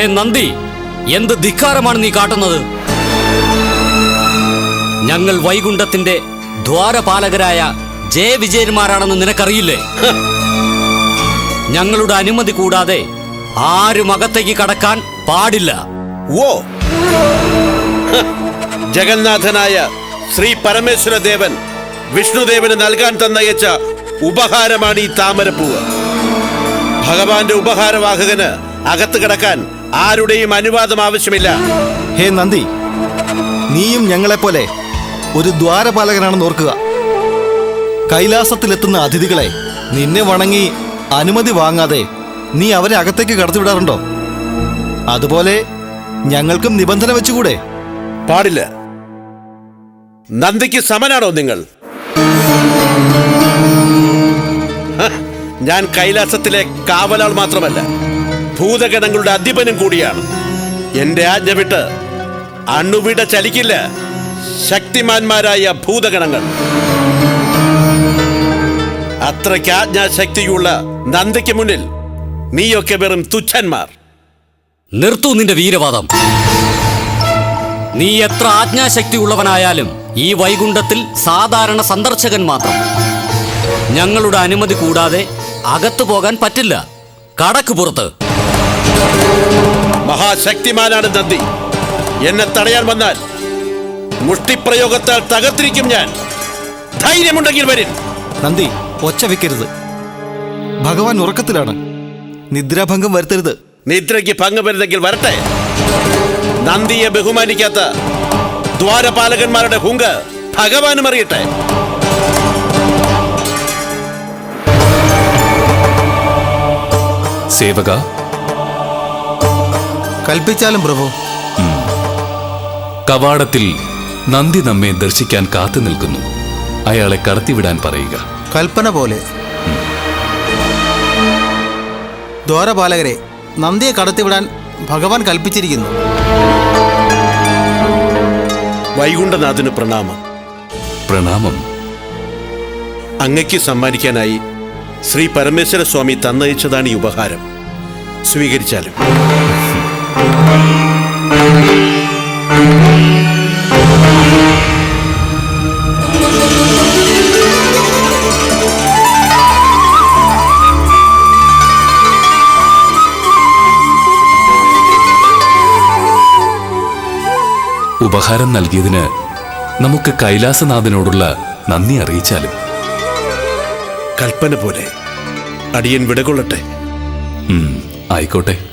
ഹേ നന്ദി. എന്ത് ധിക്കാരമാണ് നീ കാട്ടുന്നത്? ഞങ്ങൾ വൈകുണ്ഠത്തിന്റെ ദ്വാരപാലകരായ ജയ ജയവിജയന്മാരാണെന്ന് നിനക്കറിയില്ലേ? ഞങ്ങളുടെ അനുമതി കൂടാതെ ആരും അകത്തേക്ക് കടക്കാൻ പാടില്ല. ഓ ജഗന്നാഥനായ ശ്രീ പരമേശ്വര ദേവൻ വിഷ്ണുദേവന് നൽകാൻ തന്നയച്ച ഉപഹാരമാണ് ഈ താമരപ്പൂവ്. ഭഗവാന്റെ ഉപഹാരവാഹകന് അകത്ത് കിടക്കാൻ ആരുടെയും അനുവാദം ആവശ്യമില്ല. ഹേ നന്ദി. നീയും ഞങ്ങളെപ്പോലെ ഒരു ദ്വാരപാലകനാണെന്ന് ഓർക്കുക. കൈലാസത്തിലെത്തുന്ന അതിഥികളെ നിന്നെ വണങ്ങി അനുമതി വാങ്ങാതെ നീ അവരെ അകത്തേക്ക് കടത്തിവിടാറുണ്ടോ? അതുപോലെ ഞങ്ങൾക്കും നിബന്ധന വെച്ചുകൂടെ? പാടില്ല. നന്ദിക്ക് സമനാണോ നിങ്ങൾ? ഞാൻ കൈലാസത്തിലെ കാവലാൾ മാത്രമല്ല. ഭൂതഗണങ്ങളുടെ അധിപനും കൂടിയാണ്. എന്റെ ആജ്ഞ വിട്ട് അണുവിട ചലിക്കില്ല. ശക്തിമാന്മാരായ ഭൂതഗണങ്ങൾ. അത്രയ്ക്ക് ആജ്ഞാശക്തിയുള്ള നന്ദിക്ക് മുന്നിൽ നീയൊക്കെ വെറും തുച്ഛന്മാർ. നിർത്തൂ നിന്റെ വീരവാദം. നീ എത്ര ആജ്ഞാശക്തി ഉള്ളവനായാലും ഈ വൈകുണ്ഠത്തിൽ സാധാരണ സന്ദർശകൻ മാത്രം. ഞങ്ങളുടെ അനുമതി കൂടാതെ അകത്തു പോകാൻ പറ്റില്ല. കടക്ക് പുറത്ത്. മഹാശക്തിമാനാണ് നന്ദി. എന്നെ തടയാൻ വന്നാൽ മുഷ്ടിപ്രയോഗത്താൽ തകർത്തിരിക്കും ഞാൻ. ധൈര്യമുണ്ടെങ്കിൽ വരിൻ. നന്ദി ഒച്ച വെക്കരുത്. ഭഗവാൻ ഉറക്കത്തിലാണ്. നിദ്രാഭംഗം വരുത്തരുത്. നിദ്രയ്ക്ക് ഭംഗം വരുന്നെങ്കിൽ വരട്ടെ. നന്ദിയെ ബഹുമാനിക്കാത്ത ദ്വാരപാലകന്മാരുടെ ഹുങ്ക് ഭഗവാനും അറിയട്ടെ. സേവക കൽപ്പിച്ചാലും പ്രഭു. കവാടത്തിൽ നന്ദി നമ്മെ ദർശിക്കാൻ കാത്തു നിൽക്കുന്നു. അയാളെ കടത്തിവിടാൻ പറയുക. കൽപ്പന പോലെ. ദ്വാരപാലകരെ നന്ദിയെ കടത്തിവിടാൻ ഭഗവാൻ കൽപ്പിച്ചിരിക്കുന്നു. വൈകുണ്ഠനാഥന് പ്രണാമം. പ്രണാമം. അങ്ങയ്ക്ക് സമ്മാനിക്കാനായി ശ്രീ പരമേശ്വര സ്വാമി തന്നയച്ചതാണ് ഈ ഉപഹാരം. സ്വീകരിച്ചാലും. ഉപഹാരം നൽകിയതിന് നമുക്ക് കൈലാസനാഥനോടുള്ള നന്ദി അറിയിച്ചാലും. കൽപ്പന പോലെ. അടിയൻ വിടകൊള്ളട്ടെ. ആയിക്കോട്ടെ.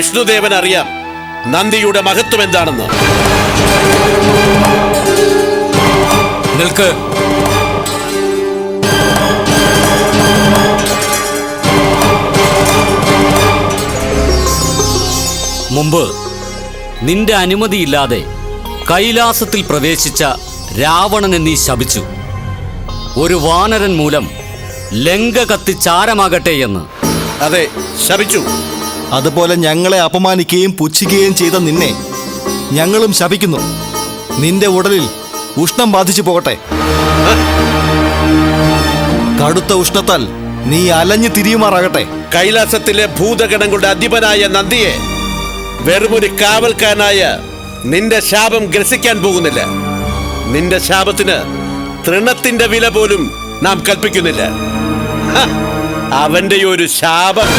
വിഷ്ണുദേവൻ അറിയാം നന്ദിയുടെ മഹത്വം എന്താണെന്ന്. നിൽക്ക്. മുമ്പ് നിന്റെ അനുമതിയില്ലാതെ കൈലാസത്തിൽ പ്രവേശിച്ച രാവണനെ നീ ശപിച്ചു. ഒരു വാനരൻ മൂലം ലങ്ക കത്തി ചാരമാകട്ടെ എന്ന്. അതെ ശപിച്ചു. അതുപോലെ ഞങ്ങളെ അപമാനിക്കുകയും പുച്ഛിക്കുകയും ചെയ്ത നിന്നെ ഞങ്ങളും ശപിക്കുന്നു. നിന്റെ ഉടലിൽ ഉഷ്ണം ബാധിച്ചു പോകട്ടെ. കടുത്ത ഉഷ്ണത്താൽ നീ അലഞ്ഞു തിരിയുമാറാകട്ടെ. കൈലാസത്തിലെ ഭൂതഗണങ്ങളുടെ അധിപനായ നന്ദിയെ വെറുമൊരു കാവൽക്കാരനായ നിന്റെ ശാപം ഗ്രസിക്കാൻ പോകുന്നില്ല. നിന്റെ ശാപത്തിന് തൃണത്തിന്റെ വില പോലും നാം കൽപ്പിക്കുന്നില്ല. അവന്റെ ഒരു ശാപം.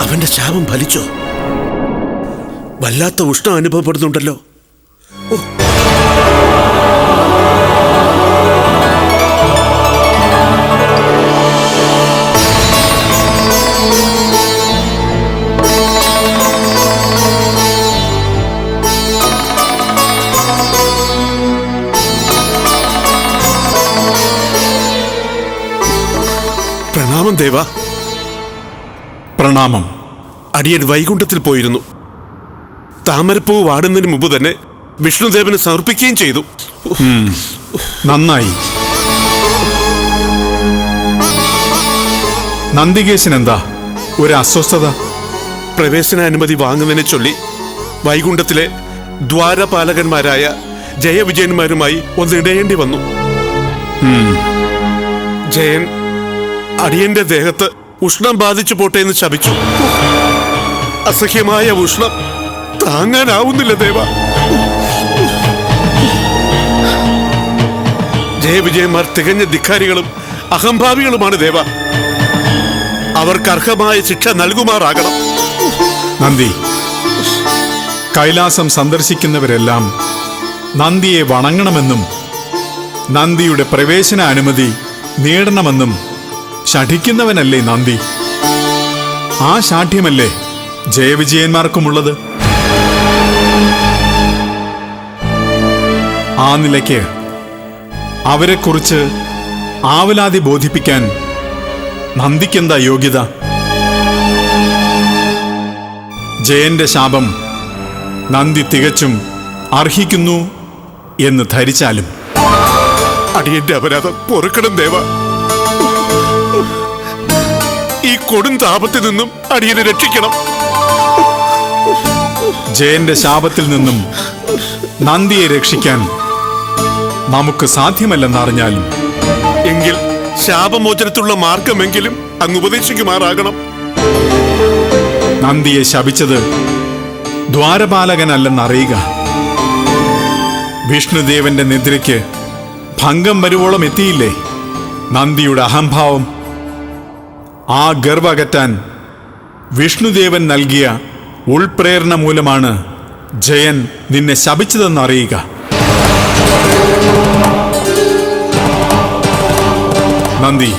അവന്റെ ശാപം ഫലിച്ചോ? വല്ലാത്ത ഉഷ്ണം അനുഭവപ്പെടുന്നുണ്ടല്ലോ. പ്രണാമം ദേവ. പ്രണാമം. അടിയൻ വൈകുണ്ഠത്തിൽ പോയിരുന്നു. താമരപ്പൂ വാടുന്നതിന് മുമ്പ് തന്നെ വിഷ്ണുദേവന് സമർപ്പിക്കുകയും ചെയ്തു. നന്നായി. നന്ദികേശൻ എന്താ ഒരു അസ്വസ്ഥത. പ്രവേശന അനുമതി വാങ്ങുന്നതിനെ ചൊല്ലി വൈകുണ്ഠത്തിലെ ദ്വാരപാലകന്മാരായ ജയവിജയന്മാരുമായി ഒന്നിടേണ്ടി വന്നു. ജയൻ അടിയന്റെ ദേഹത്ത് ഉഷ്ണം ബാധിച്ചു പോട്ടെ എന്ന് ശപിച്ചു. അസഹ്യമായ ഉഷ്ണം. താങ്ങാനാവുന്നില്ല ദേവ. ജയവിജയന്മാർ തികഞ്ഞ ധിക്കാരികളും അഹംഭാവികളുമാണ് ദേവ. അവർക്ക് അർഹമായ ശിക്ഷ നൽകുമാറാകണം. നന്ദി. കൈലാസം സന്ദർശിക്കുന്നവരെല്ലാം നന്ദിയെ വണങ്ങണമെന്നും നന്ദിയുടെ പ്രവേശന അനുമതി നേടണമെന്നും ശഠിക്കുന്നവനല്ലേ നന്ദി? ആ ശാഠ്യമല്ലേ ജയവിജയന്മാർക്കുമുള്ളത്? ആ നിലയ്ക്ക് അവരെക്കുറിച്ച് ആവലാതി ബോധിപ്പിക്കാൻ നന്ദിക്കെന്താ യോഗ്യത? ജയന്റെ ശാപം നന്ദി തികച്ചും അർഹിക്കുന്നു എന്ന് ധരിച്ചാലും. അടിയന്റെ അപരാധം പൊറുക്കണം ദേവ. കൊടും താപത്തിൽ നിന്നും അടിയനെ രക്ഷിക്കണം. ജയന്റെ ശാപത്തിൽ നിന്നും നന്ദിയെ രക്ഷിക്കാൻ നമുക്ക് സാധ്യമല്ലെന്നറിഞ്ഞാലും എങ്കിൽ ശാപമോചനത്തിലുള്ള മാർഗമെങ്കിലും അങ്ങ് ഉപദേശിക്കുമാറാകണം. നന്ദിയെ ശപിച്ചത് ദ്വാരപാലകനല്ലെന്നറിയുക. വിഷ്ണുദേവന്റെ നിദ്രയ്ക്ക് ഭംഗം വരുവോളം എത്തിയില്ലേ? നന്ദിയുടെ അഹംഭാവം ആ ഗർവകറ്റാൻ വിഷ്ണുദേവൻ നൽകിയ ഉൾപ്രേരണ മൂലമാണ് ജയൻ നിന്നെ ശപിച്ചതെന്ന് അറിയുക. നന്ദി.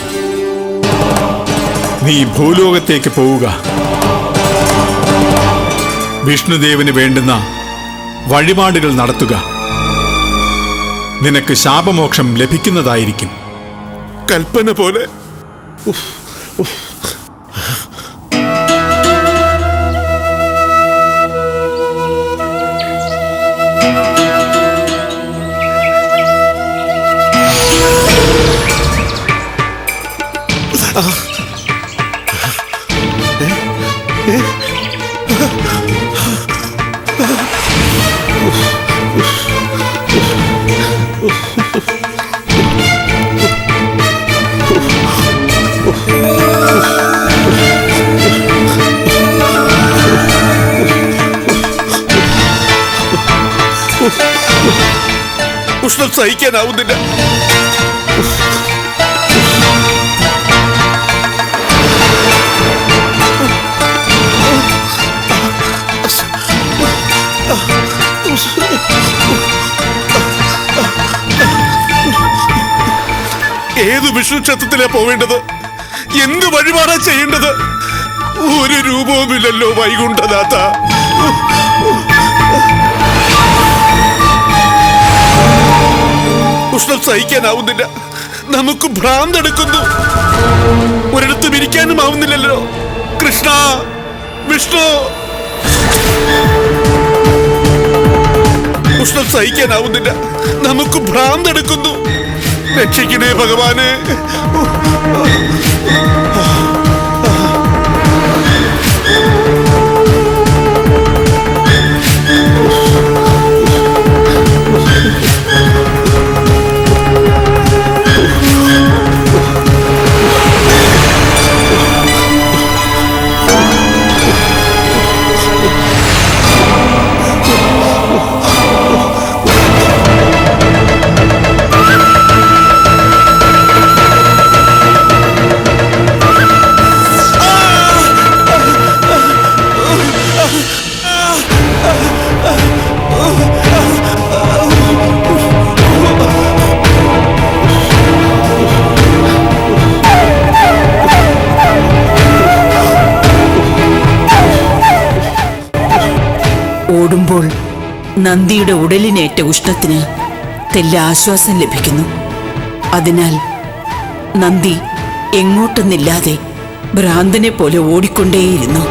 നീ ഭൂലോകത്തേക്ക് പോവുക. വിഷ്ണുദേവന് വേണ്ടുന്ന വഴിപാടുകൾ നടത്തുക. നിനക്ക് ശാപമോക്ഷം ലഭിക്കുന്നതായിരിക്കും. കൽപ്പന പോലെ. ഉഷ്ണം സഹിക്കാനാവുന്നില്ല. ഏത് വിഷ്ണു ക്ഷേത്രത്തിലാ പോവേണ്ടത്? എന്ത് വഴിപാടാ ചെയ്യേണ്ടത്? ഒരു രൂപവുമില്ലല്ലോ വൈകുണ്ഠനാഥ. ഉഷ്ണം സഹിക്കാനാവുന്നില്ല. നമുക്ക് ഭ്രാന്തെടുക്കുന്നു ഒരിടത്തും ഇരിക്കാനും ആവുന്നില്ലല്ലോ. കൃഷ്ണ വിഷ്ണു. ഉഷ്ണം സഹിക്കാനാവുന്നില്ല. നമുക്ക് ഭ്രാന്തെടുക്കുന്നു രക്ഷിക്കണേ ഭഗവാന്. നന്ദിയുടെ ഉടലിനേറ്റ ഉഷ്ണത്തിന് തെല്ല ആശ്വാസം ലഭിക്കുന്നു. അതിനാൽ നന്ദി എങ്ങോട്ടെന്നില്ലാതെ ഭ്രാന്തനെ പോലെ ഓടിക്കൊണ്ടേയിരുന്നു.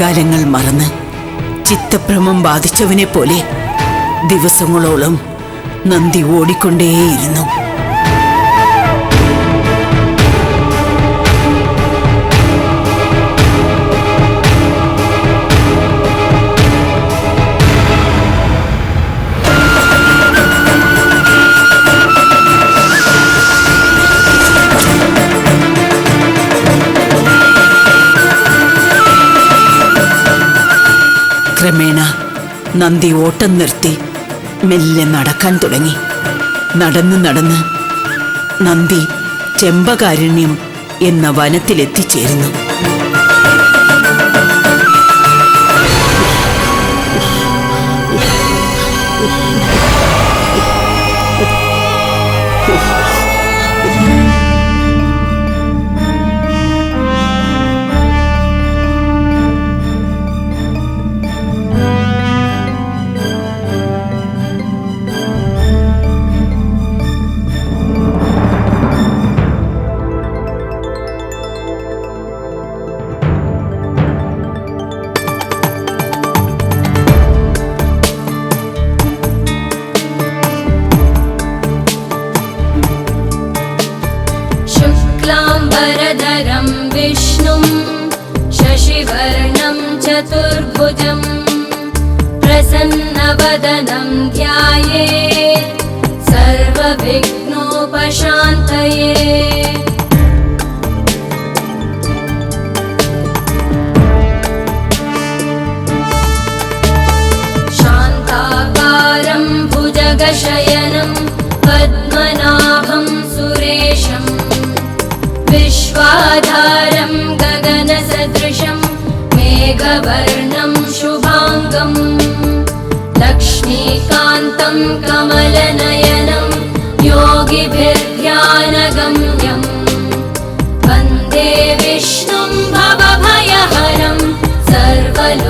സ്ഥലകാലങ്ങൾ മറന്ന് ചിത്തഭ്രമം ബാധിച്ചവനെ പോലെ ദിവസങ്ങളോളം നന്ദി ഓടിക്കൊണ്ടേയിരുന്നു. ക്രമേണ നന്ദി ഓട്ടം നിർത്തി. മെല്ലെ നടക്കാൻ തുടങ്ങി. നടന്ന് നടന്ന് നന്ദി ചെമ്പകാരുണ്യം എന്ന വനത്തിലെത്തിച്ചേരുന്നു. विष्णुं शशिवर्णं चतुर्भुजं प्रसन्नवदनं ध्याये सर्वविघ्नोपशान्तये। शान्ताकारं भुजगशयनं विश्वाधारं गगनसदृशं मेघवर्णं शुभाङ्गम् लक्ष्मीकान्तं कमलनयनं योगिभिर्ध्यानगम्यम् वन्दे विष्णुं भवभयहरं सर्वलोकैकनाथम्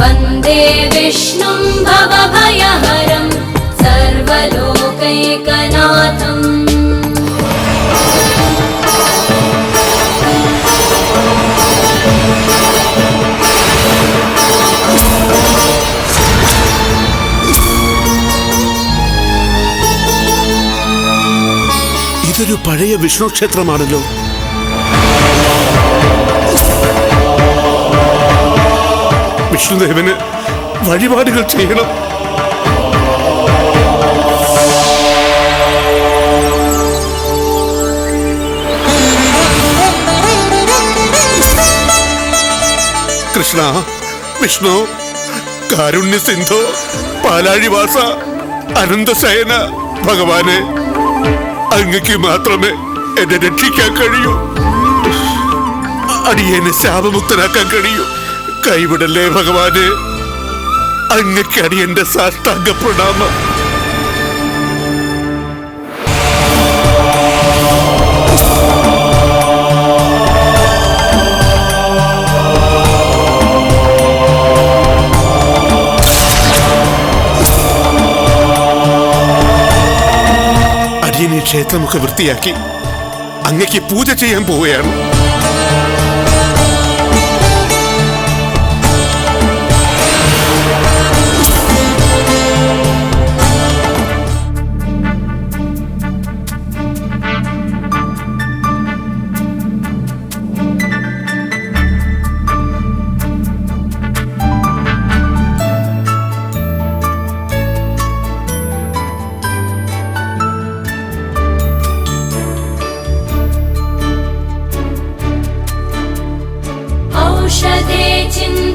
वन्दे विष्णुं भवभयहरं सर्वलोकैकनाथम् ഇതൊരു പഴയ വിഷ്ണു ക്ഷേത്രമാണല്ലോ. വിഷ്ണുദേവന് വഴിപാടുകൾ ചെയ്യണം. കൃഷ്ണ വിഷ്ണു കാരുണ്യ സിന്ധു പാലാഴിവാസ അനന്തശയന ഭഗവാനെ അങ്ങക്ക് മാത്രമേ എന്നെ രക്ഷിക്കാൻ കഴിയൂ. അടിയനെ ശാപമുക്തനാക്കാൻ കഴിയൂ. കൈവിടല്ലേ ഭഗവാന്? അങ്ങക്കടിയന്റെ സാഷ്ടാംഗ പ്രണാമം. ക്ഷേത്രമൊക്കെ വൃത്തിയാക്കി അങ്ങക്ക് പൂജ ചെയ്യാൻ പോവുകയാണ്.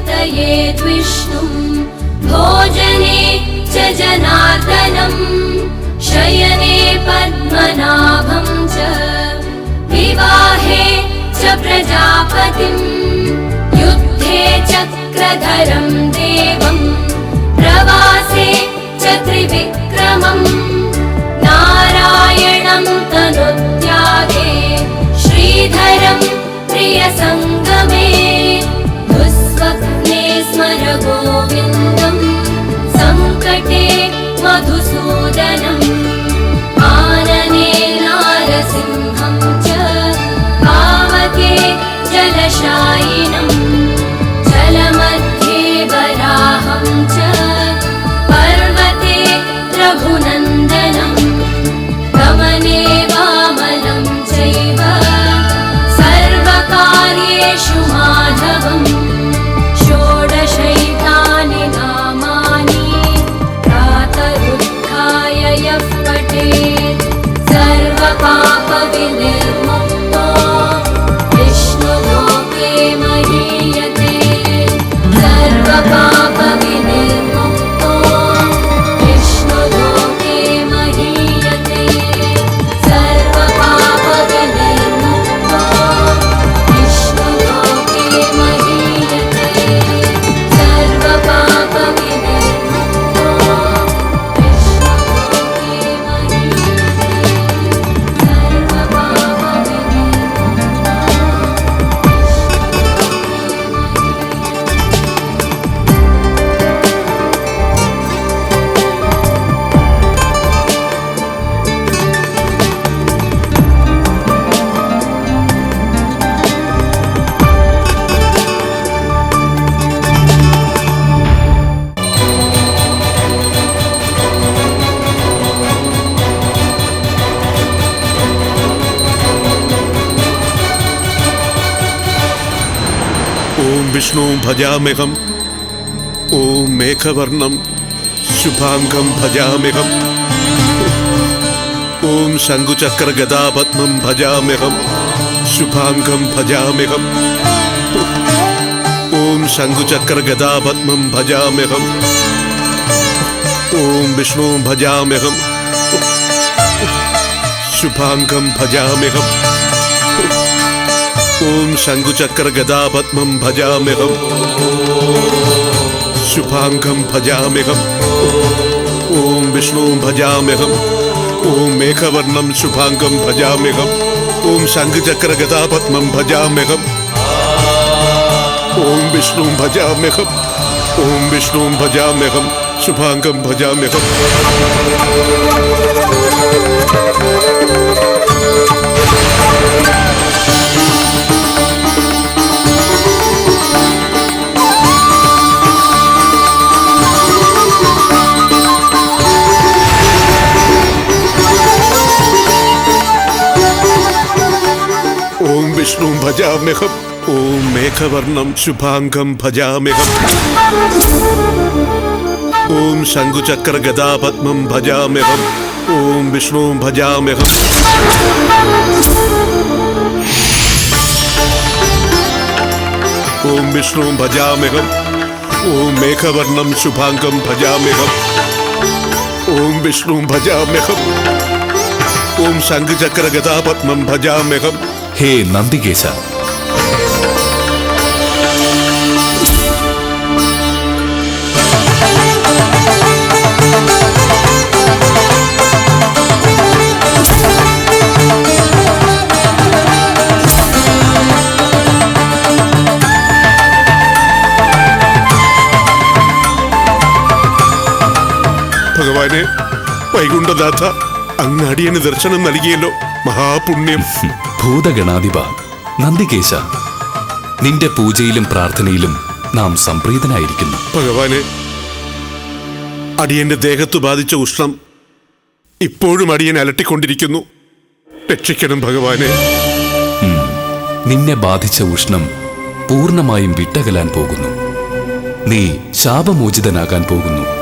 चिन्तयेद् विष्णुं भोजने च जनार्दनम् शयने पद्मनाभं च। विवाहे च प्रजापतिम् युद्धे चक्रधरं देवम् प्रवासे च त्रिविक्रमम् नारायणं तनुत्यागे। श्रीधरं प्रियसङ्गमे गोविन्दं सङ्कटे मधुसूदन विष्णु भजाम्यहम। ओ मेघवर्ण शुभांगं भजाम्यहम। ओम शंकुचक्र गदापद्मम भजाम्यहम। शुभांगम भजाम्यहम। ओम शंकुचक्र गदापद्मम भजाम्यहम। ओम विष्णु भजाम्यहम। शुभांगं भजाम्यहम। शङ्कुचक्रगदापद्मं भजाम्यहं शुभाङ्गं ओम विष्णु विष्णुं भजाम्यहम्। ॐ मेघवर्णं शुभाङ्गं भजाम्यहम्। ॐ शङ्खचक्रगदापद्मं भजाम्यहम्। ॐ विष्णुं भजाम्यहम्। ॐ विष्णुं भजाम्यहं शुभाङ्गं भजाम्यहम्। വിഷ്ണു ഭജാമ്യഹം ശുഭാംഗം ഭജാമ്യഹം ഓം വിഷ്ണു ഭജാമ്യഹം ഓം മേഘവർണം ശുഭാംഗം ഭജാമ്യഹം ഓം ശംഖുചക്ര ഗദാപത്മം ഭജാമ്യഹം ഓം വിഷ്ണു ഭജാമ്യഹം ഓം വിഷ്ണു ഭജാമ്യഹം ഓം മേഘവർണം ശുഭാംഗം ഭജാമ്യഹം ഹേ നന്ദികേശ ഭഗവാനെ വൈകുണ്ഠനാഥ അങ്ങ് അടിയന് ദർശനം നൽകിയല്ലോ. മഹാപുണ്യം. ഭൂതഗണാധിപ നന്ദികേശ നിന്റെ പൂജയിലും പ്രാർത്ഥനയിലും നാം സംപ്രീതനായിരിക്കുന്നു. ഭഗവാനെ അടിയന്റെ ദേഹത്തു ബാധിച്ച ഉഷ്ണം ഇപ്പോഴും അടിയൻ അലട്ടിക്കൊണ്ടിരിക്കുന്നു. രക്ഷിക്കണം ഭഗവാനെ. നിന്നെ ബാധിച്ച ഉഷ്ണം പൂർണമായും വിട്ടകലാൻ പോകുന്നു. നീ ശാപമോചിതനാകാൻ പോകുന്നു.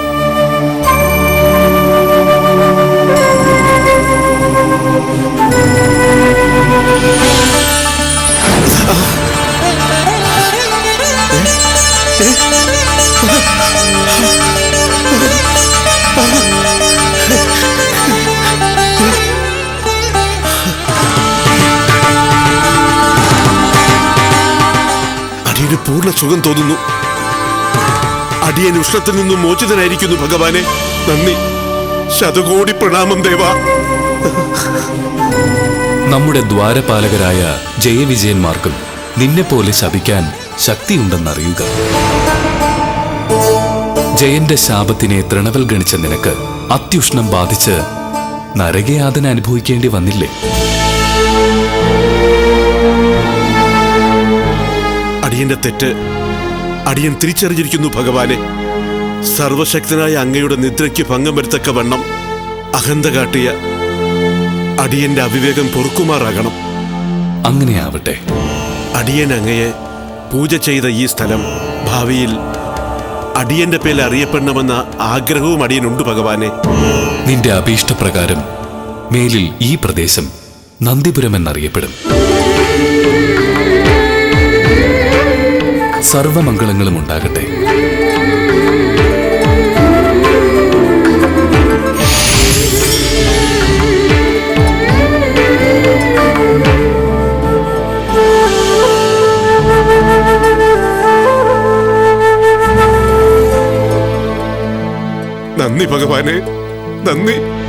അടിയന് പൂർണ സുഖം തോന്നുന്നു. അടിയൻ ഉഷ്ണത്തിൽ നിന്നും മോചിതനായിരിക്കുന്നു ഭഗവാനെ. നന്ദി. ശതകോടി പ്രണാമം ദേവ. നമ്മുടെ ദ്വാരപാലകരായ ജയവിജയന്മാർക്കും നിന്നെപ്പോലെ ശപിക്കാൻ ശക്തിയുണ്ടെന്നറിയുക. ജയന്റെ ശാപത്തിനെ തൃണവൽ ഗണിച്ച നിനക്ക് അത്യുഷ്ണം ബാധിച്ച് നരകയാതന അനുഭവിക്കേണ്ടി വന്നില്ലേ? അടിയന്റെ തെറ്റ് അടിയൻ തിരിച്ചറിഞ്ഞിരിക്കുന്നു ഭഗവാനെ. സർവശക്തനായ അങ്ങയുടെ നിദ്രയ്ക്ക് ഭംഗം വരുത്തക്ക വണ്ണം അഹന്ത കാട്ടിയ അടിയന്റെ അവിവേകം പൊറുക്കുമാറാകണം. അങ്ങനെയാവട്ടെ. അടിയൻ അങ്ങയെ പൂജ ചെയ്ത ഈ സ്ഥലം ഭാവിയിൽ അടിയന്റെ പേരിൽ അറിയപ്പെടണമെന്ന ആഗ്രഹവും അടിയനുണ്ട് ഭഗവാനെ. നിന്റെ അഭീഷ്ടപ്രകാരം മേലിൽ ഈ പ്രദേശം നന്ദിപുരം എന്നറിയപ്പെടും സർവമംഗളങ്ങളും ഉണ്ടാകട്ടെ. നന്ദി ഭഗവാനെ. നന്ദി.